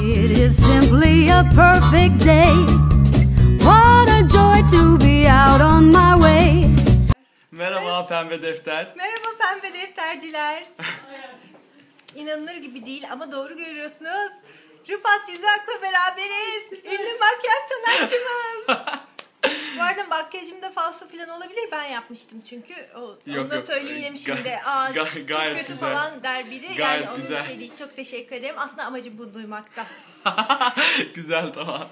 It is simply a perfect day. What a joy to be out on my way. Merhaba Pembe Defter. Merhaba pembe defterciler. İnanılır gibi değil ama doğru görüyorsunuz. Rıfat Yüzak'la beraberiz. Ünlü makyaj yapmıştım çünkü. O, onu Yok, da yok. söyleyeyim Ga- şimdi. Aa, ga- çok gayet kötü güzel. falan der biri. Gayet yani onun güzel. şey değil. Çok teşekkür ederim. Aslında amacım bu duymakta. Güzel tamam.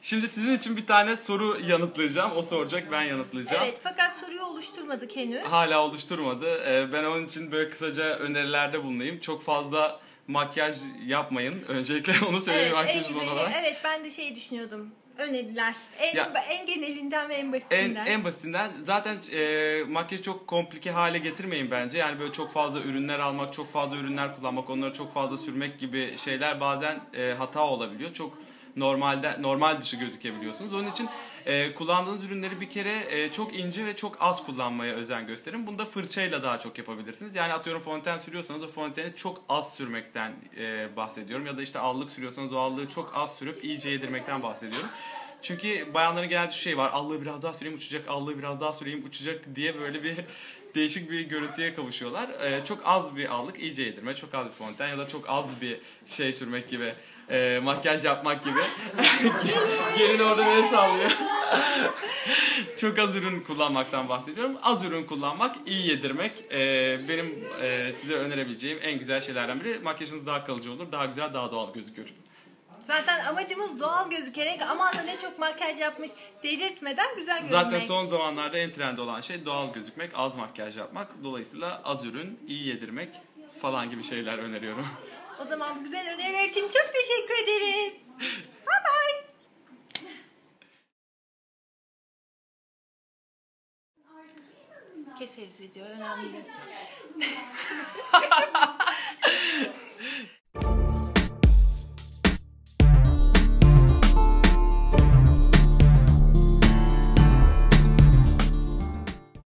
Şimdi sizin için bir tane soru yanıtlayacağım. O soracak ben yanıtlayacağım. Evet fakat soruyu oluşturmadık henüz. Hala oluşturmadı. Ee, Ben onun için böyle kısaca önerilerde bulunayım. Çok fazla makyaj yapmayın. Öncelikle onu söyleyeyim Evet, makyaj olarak. evet ben de şey düşünüyordum. Öneriler. En, Ya- en genelinden ve en En, basitinden. en basitinden zaten e, makyajı çok komplike hale getirmeyin bence. Yani böyle çok fazla ürünler almak, çok fazla ürünler kullanmak, onları çok fazla sürmek gibi şeyler bazen e, hata olabiliyor. Çok normalde normal dışı gözükebiliyorsunuz. Onun için e, kullandığınız ürünleri bir kere e, çok ince ve çok az kullanmaya özen gösterin. Bunu da fırçayla daha çok yapabilirsiniz. Yani atıyorum fonten sürüyorsanız o fonteni çok az sürmekten e, bahsediyorum. Ya da işte allık sürüyorsanız o allığı çok az sürüp iyice yedirmekten bahsediyorum. Çünkü bayanların genelde şu şey var. Allığı biraz daha süreyim uçacak, allığı biraz daha süreyim uçacak diye böyle bir değişik bir görüntüye kavuşuyorlar. Ee, çok az bir allık iyice yedirme, çok az bir fonten ya da çok az bir şey sürmek gibi. e, makyaj yapmak gibi. Gelin orada beni sallıyor. çok az ürün kullanmaktan bahsediyorum. Az ürün kullanmak, iyi yedirmek e, benim e, size önerebileceğim en güzel şeylerden biri. Makyajınız daha kalıcı olur, daha güzel, daha doğal gözükür. Zaten amacımız doğal gözükerek aman da ne çok makyaj yapmış dedirtmeden güzel görünmek. Zaten son zamanlarda en trend olan şey doğal gözükmek, az makyaj yapmak. Dolayısıyla az ürün, iyi yedirmek falan gibi şeyler öneriyorum. O zaman bu güzel öneriler için çok teşekkür ederiz. Bye bye. Keseriz videoyu önemli değil.